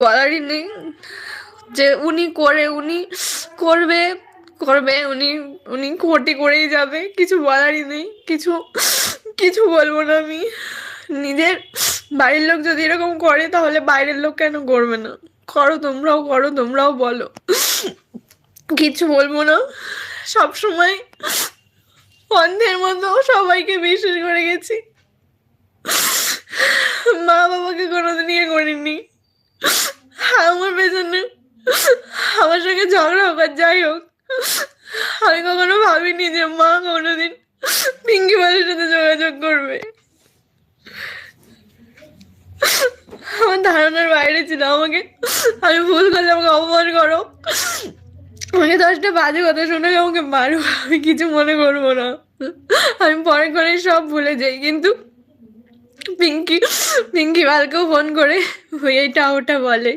বলারই নেই। যে উনি করে, উনি করবে করবে, উনি উনি ক্ষতি করেই যাবে, কিছু বলারই নেই, কিছু কিছু বলব না আমি। নিজের বাড়ির লোক যদি এরকম করে, তাহলে বাইরের লোক কেন করবে না? করো তোমরাও করো, তোমরাও বলো। কিছু বলব না। সব সময় অন্ধের মতো সবাইকে বিশ্বাস করে গেছি। মা বাবাকে কোনোদিন ইয়ে করিনি। আমার পেছনে আমার সঙ্গে ঝগড়া হোক আর যাই হোক, আমি কখনো ভাবিনি যে মা কোনোদিন পিঙ্কি বালের সাথে যোগাযোগ করবে। আমার ধারণার বাইরে ছিল, আমাকে, আমি ভুল করলে আমাকে অপমান করো। আমাকে দশটা বাজে কথা শুনে আমাকে মারো, আমি কিছু মনে করব না। আমি পরে করে সব ভুলে যাই, কিন্তু পিঙ্কি পিঙ্কি বালকেও ফোন করে এটা ওটা বলে।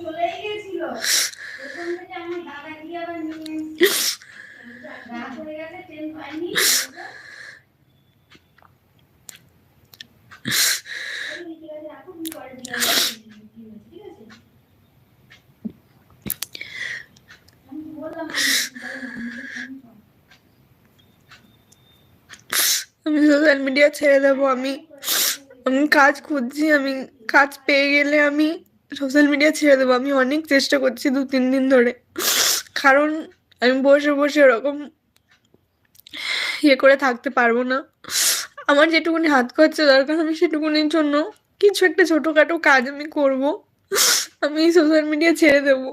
চলেই গেছিল ওখান থেকে আমার দাদা গিয়ে আবার নিয়ে এসেছে রাত হয়ে গেছে ট্রেন পাইনি ঠিক আছে রাখো তুমি পরে দিয়ে আসবে। ঠিক আছে আমি সোশ্যাল মিডিয়া ছেড়ে দেবো, আমি আমি কাজ খুঁজছি, আমি কাজ পেয়ে গেলে আমি সোশ্যাল মিডিয়া ছেড়ে দেবো। আমি অনেক চেষ্টা করছি দু তিন দিন ধরে। কারণ আমি বসে বসে ওরকম ইয়ে করে থাকতে পারব না। আমার যেটুকুনি হাত খরচা দরকার, আমি সেটুকুনির জন্য কিছু একটা ছোটোখাটো কাজ আমি করব। আমি সোশ্যাল মিডিয়া ছেড়ে দেবো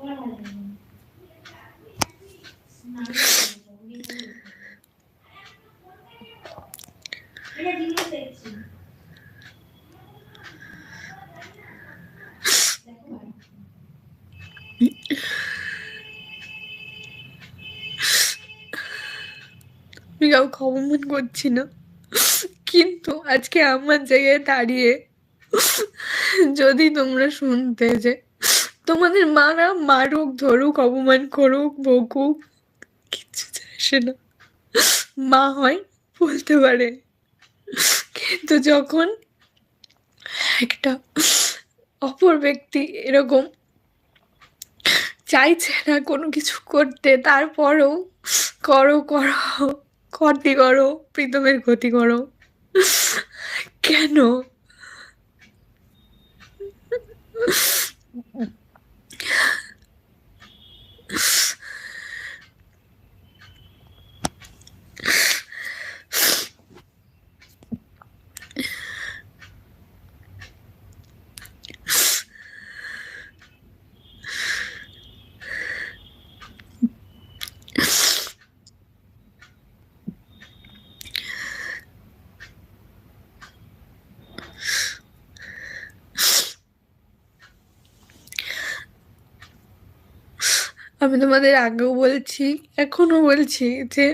আমার ভালো লাগে না। না, আমি ভালো লাগে না। এটা জিনিস দেখছি দেখো ভাই। আমি কাউকে অপমান করছি না। কিন্তু আজকে আমার জায়গায় দাঁড়িয়ে যদি তোমরা শুনতে যে তোমাদের মারা মারুক, ধরুক, অপমান করুক, বকুক, কিচ্ছু আসে না। মা হয় বলতে পারে। কিন্তু যখন একটা অপর ব্যক্তি এরকম চাইছে না কোনো কিছু করতে, তারপরও করো করো, ক্ষতি করো, প্রীতমের ক্ষতি করো, কেন আমি তোমাদের আগেও বলছি এখনও বলছি যে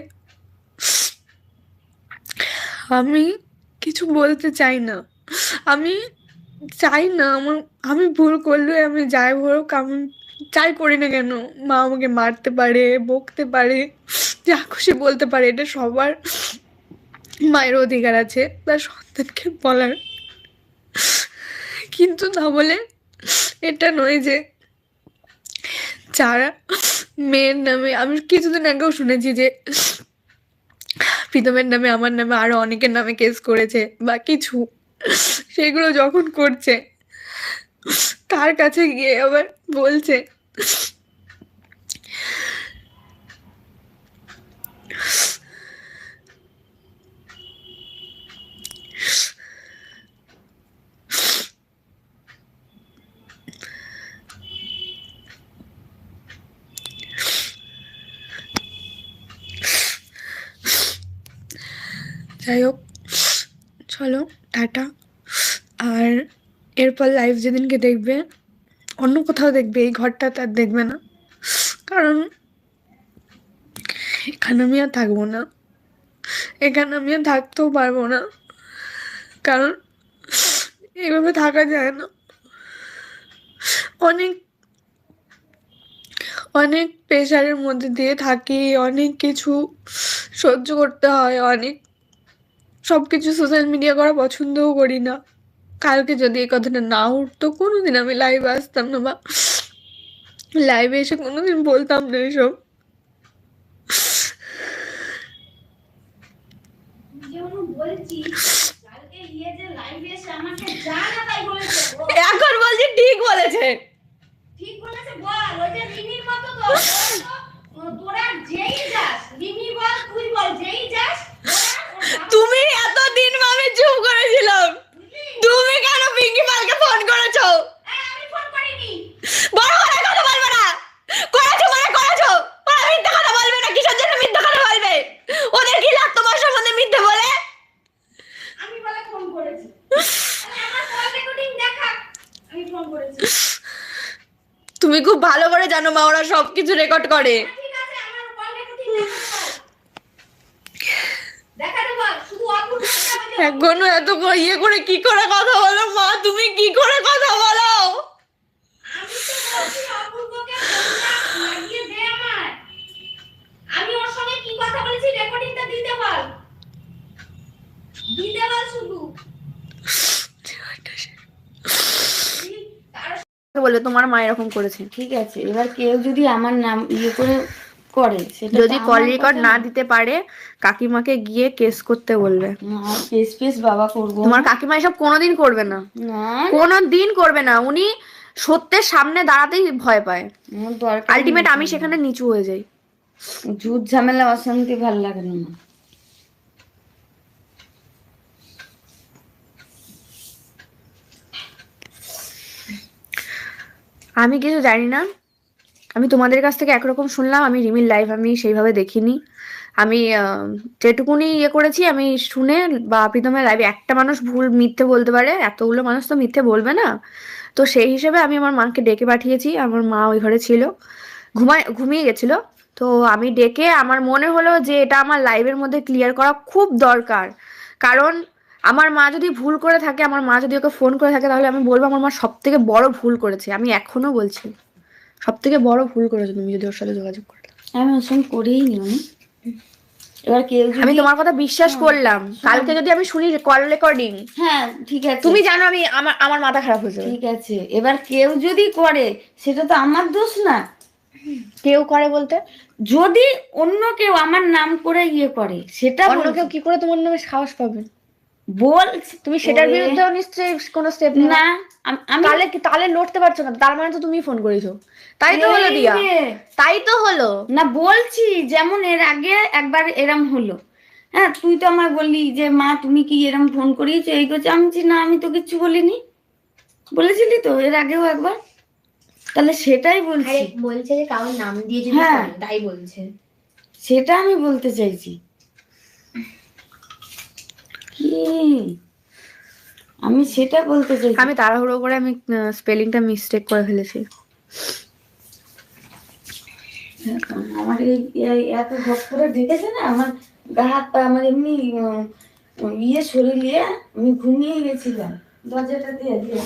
আমি কিছু বলতে চাই না। আমি চাই না, আমার, আমি ভুল করলে আমি যাই হোক, আমি চাই করি না কেন, মা আমাকে মারতে পারে, বকতে পারে, যা খুশি বলতে পারে, এটা সবার মায়ের অধিকার আছে তার সন্তানকে বলার। কিন্তু না বলে এটা নয় যে যারা মেয়ের নামে, আমি কিছুদিন আগেও শুনেছি যে প্রীতমের নামে, আমার নামে আরও অনেকের নামে কেস করেছে বা কিছু। সেগুলো যখন করছে, তার কাছে গিয়ে আবার বলছে যাই হোক চলো, টাটা। আর এরপর লাইভ যেদিনকে দেখবে, অন্য কোথাও দেখবে, এই ঘরটা তার দেখবে না। কারণ এখানে আমি আর থাকব না। এখানে আমি আর থাকতেও পারব না। কারণ এইভাবে থাকা যায় না। অনেক অনেক প্রেশারের মধ্যে দিয়ে থাকি, অনেক কিছু সহ্য করতে হয়, অনেক সব কিছু সোশ্যাল মিডিয়া করা পছন্দও করি না। কালকে যদি এই কথাটা না উঠতো কোনোদিন আমি লাইভে আসতাম না বা লাইভে এসে কোনোদিন বলতাম না এসব। এখন ঠিক বলেছে ঠিক বলেছে। বল ওই যে রিমির মতো তো, তোরা যেই যাস রিমি বল তুই বল যেই যাস ওরা ওর বাবা তুমি এতদিন আমি চুপ করেছিলাম বুঝলি? তুমি কেন পিঙ্কি পালকে ফোন করেছ এই, আমি ফোন করিনি বড় বড় কথা বলবে না করেছ মানে করেছ ওরা মিথ্যা কথা বলবে না কিসের জন্য মিথ্যা কথা বলবে ওদের কি লাগ তোমার সম্বন্ধে মিথ্যে বলে আমি বলে ফোন করেছি আরে আমার কল রেকর্ডিং দেখা আমি ফোন করেছি তুমি খুব ভালো করে জানো মা ওরা সবকিছু রেকর্ড করে। হ্যাঁ, ঠিক আছে আমার কল রেকর্ডিং দেখা দেবো শুধু অপূর্ব এখনও এত ইয়ে করে কি করে কথা বলো মা তুমি কি করে কথা বলো? আমি ওর সঙ্গে কি কথা বলেছি রেকর্ডিংটা দিতে বল। দিতে বল শুধু। বলবে তোমার মা এরকম করেছে। ঠিক আছে এবার কেউ যদি আমার নাম ইয়ে করে করে সেটা যদি কল রেকর্ড না দিতে পারে কাকিমাকে গিয়ে কেস করতে বলবে। পেস পেস বাবা করব। তোমার কাকিমা এসব কোনোদিন করবে না। কোনোদিন করবে না। উনি সত্যের সামনে দাঁড়াতেই ভয় পায়। আলটিমেট আমি সেখানে নিচু হয়ে যাই। ঝুট ঝামেলা অশান্তি ভালো লাগে না। আমি কিছু জানি না। আমি তোমাদের কাছ থেকে একরকম শুনলাম, আমি রিমির লাইভ আমি সেইভাবে দেখিনি। আমি যেটুকুনি ইয়ে করেছি আমি শুনে বা প্রীতমের লাইভে একটা মানুষ ভুল মিথ্যে বলতে পারে, এতগুলো মানুষ তো মিথ্যে বলবে না। তো সেই হিসেবে আমি আমার মাকে ডেকে পাঠিয়েছি, আমার মা ওই ঘরে ছিল। ঘুমায়, ঘুমিয়ে গেছিল। তো আমি ডেকে আমার মনে হলো যে এটা আমার লাইভের মধ্যে ক্লিয়ার করা খুব দরকার। কারণ আমার মা যদি ভুল করে থাকে আমার মা যদি ওকে ফোন করে থাকে তাহলে আমি বলব আমার মা সব থেকে বড় ভুল করেছে। আমি এখনও বলছি সব থেকে বড় ভুল করেছে তুমি যদি ওর সাথে যোগাযোগ করতে আমি ওর সঙ্গে করেই নি আমি এবার কেউ আমি তোমার কথা বিশ্বাস করলাম। কালকে যদি আমি শুনি কল রেকর্ডিং হ্যাঁ ঠিক আছে। তুমি জানো আমি আমার আমার মাথা খারাপ হয়ে যাবে। ঠিক আছে। এবার কেউ যদি করে সেটা তো আমার দোষ না। কেউ করে বলতে? যদি অন্য কেউ আমার নাম করে ইয়ে করে সেটা অন্য কেউ কি করে তোমার নামে সাহস পাবে? বল তুমি সেটার ওরে, বিরুদ্ধেও নিশ্চয়ই কোনো স্টেপ না আমি তাহলে তাহলে লড়তে পারছ না তার মানে তো তুমি ফোন করেছ। তাই তো হলো দিয়া। তাই তো হলো। না বলছি যেমন এর আগে একবার এরম হলো। হ্যাঁ তুই তো আমার বললি যে মা তুমি কি এরম ফোন করিয়েছো? এই করছ। আমি না আমি তো কিচ্ছু বলিনি। বলেছিলি তো এর আগেও একবার। তাহলে সেটাই বলছি। বলছে যে কারোর নাম দিয়ে হ্যাঁ। তাই বলছে। সেটা আমি বলতে চাইছি। আমি সেটা বলতে চাই। আমি তাড়াহুড়ো করে আমি স্পেলিংটা মিস্টেক করে ফেলেছি। আমার এই এত ভক্ত করে ঢেকেছে না আমার গা হাত পা আমার এমনি ইয়ে শরীর নিয়ে আমি ঘুমিয়ে গেছিলাম। দরজাটা দিয়ে দিয়ে